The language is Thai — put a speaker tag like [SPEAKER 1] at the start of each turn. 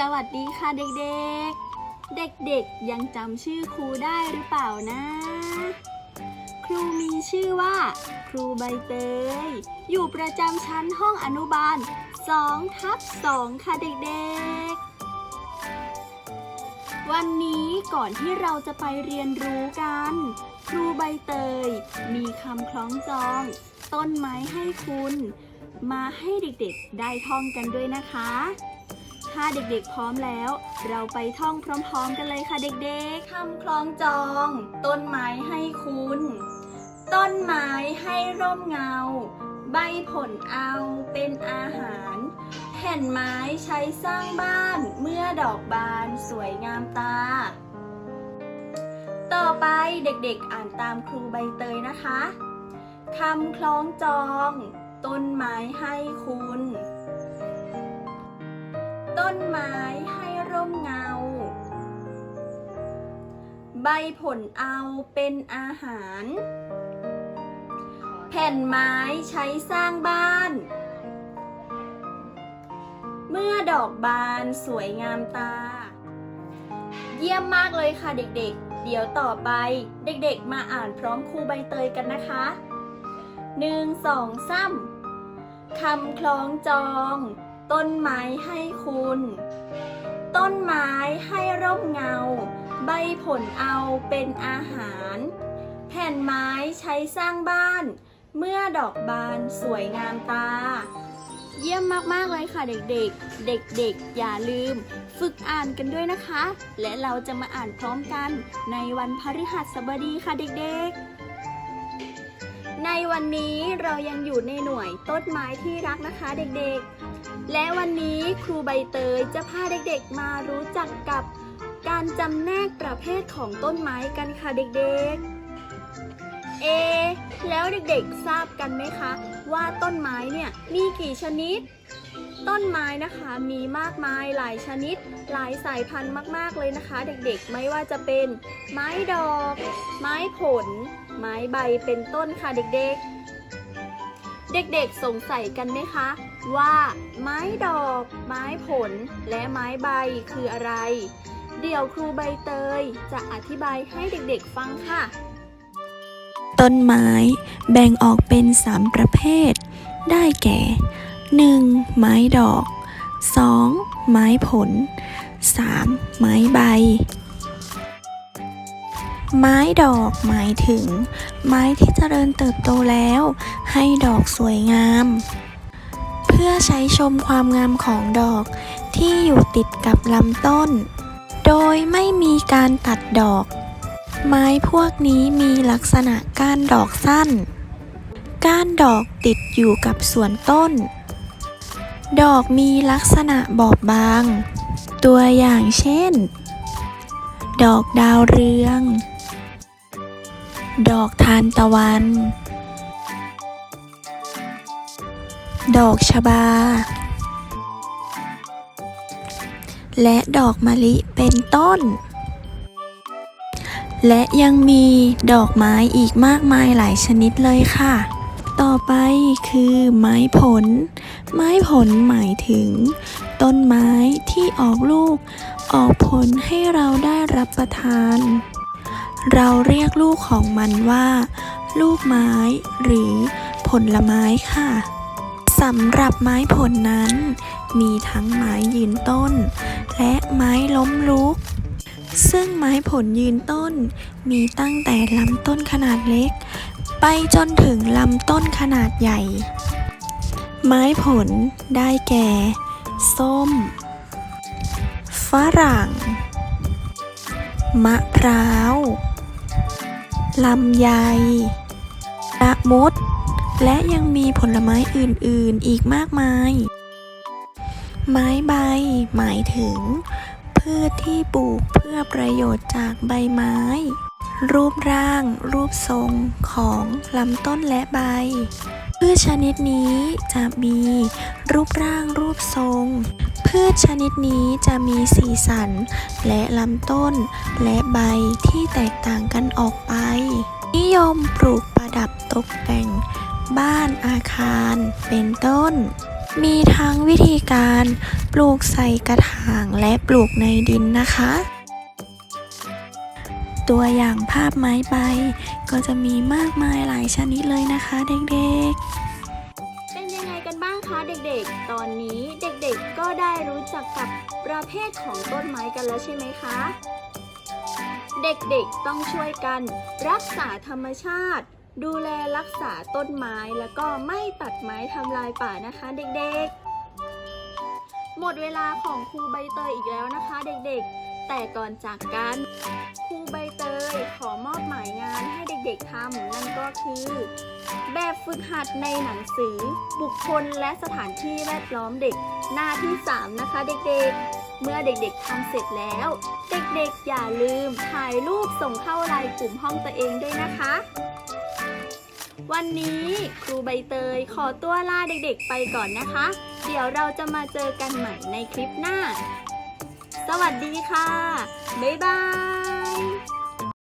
[SPEAKER 1] สวัสดีค่ะเด็กๆ เด็กๆ ยังจำชื่อครูได้หรือเปล่านะ ครูมีชื่อว่า ครูใบเตย อยู่ประจำชั้นห้องอนุบาล2ทับ2ค่ะเด็กๆ วันนี้ก่อนที่เราจะไปเรียนรู้กัน ครูใบเตย มีคำคล้องจอง ต้นไม้ให้คุณ มาให้เด็กๆ ได้ท่องกันด้วยนะคะ ถ้าเด็กๆพร้อมแล้ว เราไปท่องพร้อมๆกันเลยค่ะเด็กๆคำคล้องจอง ต้นไม้ให้คุณ ต้นไม้ให้ร่มเงา ใบผลเอาเป็นอาหาร แผ่นไม้ใช้สร้างบ้านเมื่อดอกบานสวยงามตา ต่อไปเด็กๆอ่านตามครูใบเตยนะคะคำคล้องจอง ต้นไม้ให้คุณ ต้นไม้ให้ร่มเงา ใบผลเอาเป็นอาหาร แผ่นไม้ใช้สร้างบ้าน เมื่อดอกบานสวยงามตา เยี่ยมมากเลยค่ะเด็กๆ เดี๋ยวต่อไปเด็กๆ มาอ่านพร้อมครูใบเตยกันนะคะหนึ่งสองสามคำคล้องจอง ต้นไม้ให้คุณ ต้นไม้ให้ร่มเงา ใบผลเอาเป็นอาหาร แผ่นไม้ใช้สร้างบ้าน เมื่อดอกบานสวยงามตา เยี่ยมมาก ๆ เลยค่ะเด็กๆ เด็กๆ อย่าลืม ฝึกอ่านกันด้วยนะคะ และเราจะมาอ่านพร้อมกันในวันพฤหัสบดีค่ะเด็กๆในวันนี้เรายังอยู่ในหน่วยต้นไม้ที่รักนะคะเด็กๆ และวันนี้ครูใบเตยจะพาเด็กๆมารู้จักกับการจำแนกประเภทของต้นไม้กันค่ะเด็กๆ เอ แล้วเด็กๆทราบกันไหมคะ ว่าต้นไม้เนี่ยมีกี่ชนิด ต้นไม้นะคะมีมากมายหลายชนิด หลายสายพันธุ์มากๆเลยนะคะ เด็กๆไม่ว่าจะเป็นไม้ดอก ไม้ผล ไม้ใบเป็นต้นค่ะเด็กๆ เด็กๆสงสัยกันไหมคะ ว่าไม้ดอก ไม้ผล และไม้ใบคืออะไร เดี๋ยวครูใบเตยจะอธิบายให้เด็กๆฟังค่ะ
[SPEAKER 2] ต้นไม้แบ่งออกเป็น 3 ประเภท ได้แก่ 1. ไม้ดอก 2. ไม้ผล 3. ไม้ใบ ไม้ดอกหมายถึง ไม้ที่เจริญเติบโตแล้ว ให้ดอกสวยงาม พื่อใช้ชมความงามของดอกที่อยู่ติดกับลำต้น โดยไม่มีการตัดดอก ไม้พวกนี้มีลักษณะก้านดอกสั้น ก้านดอกติดอยู่กับส่วนต้น ดอกมีลักษณะบอบบาง ตัวอย่างเช่น ดอกดาวเรือง ดอกทานตะวัน ดอกชบา และดอกมะลิเป็นต้น และยังมีดอกไม้อีกมากมายหลายชนิดเลยค่ะ ต่อไปคือไม้ผล ไม้ผลหมายถึง ต้นไม้ที่ออกลูก ออกผลให้เราได้รับประทาน เราเรียกลูกของมันว่า ลูกไม้หรือผลไม้ค่ะ สำหรับไม้ผลนั้น มีทั้งไม้ยืนต้น และไม้ล้มลุก ซึ่งไม้ผลยืนต้น มีตั้งแต่ลำต้นขนาดเล็ก ไปจนถึงลำต้นขนาดใหญ่ ไม้ผลได้แก่ ส้ม ฝรั่ง มะพร้าวลำไยละมุด และยังมีผลไม้อื่นๆอีกมากมาย ไม้ใบ หมายถึง พืชที่ปลูกเพื่อประโยชน์จากใบไม้ รูปร่าง รูปทรงของลำต้นและใบ พืชชนิดนี้จะมีรูปร่างรูปทรง พืชชนิดนี้จะมีสีสัน และลำต้น และใบที่แตกต่างกันออกไป นิยมปลูกประดับตกแต่ง บ้านอาคาร เป็นต้น มีทั้งวิธีการปลูกใส่กระถางและปลูกในดินนะคะ ตัวอย่างภาพไม้ใบ ก็จะมีมากมายหลายชนิดเลยนะคะเด็กๆ
[SPEAKER 1] เป็นยังไงกันบ้างคะเด็กๆ ตอนนี้เด็กๆ ก็ได้รู้จักกับประเภทของต้นไม้กันแล้วใช่ไหมคะ เด็กๆ ต้องช่วยกันรักษาธรรมชาติ ดูแลรักษาต้นไม้แล้วก็ไม่ตัดไม้ทำลายป่านะคะเด็กๆ หมดเวลาของครูใบเตยอีกแล้วนะคะเด็กๆ แต่ก่อนจากกันครูใบเตยขอมอบหมายงานให้เด็กๆทำนั่นก็คือ แบบฝึกหัดในหนังสือ บุคคลและสถานที่แวดล้อมเด็กหน้าที่ 3 นะคะเด็กๆเมื่อเด็กๆทำเสร็จแล้ว เด็กๆอย่าลืมถ่ายรูปส่งเข้าไลน์กลุ่มห้องตัวเองด้วยนะคะ วันนี้ครูใบเตยขอตัวลาเด็กๆไปก่อนนะคะ เดี๋ยวเราจะมาเจอกันใหม่ในคลิปหน้า สวัสดีค่ะ บ๊ายบาย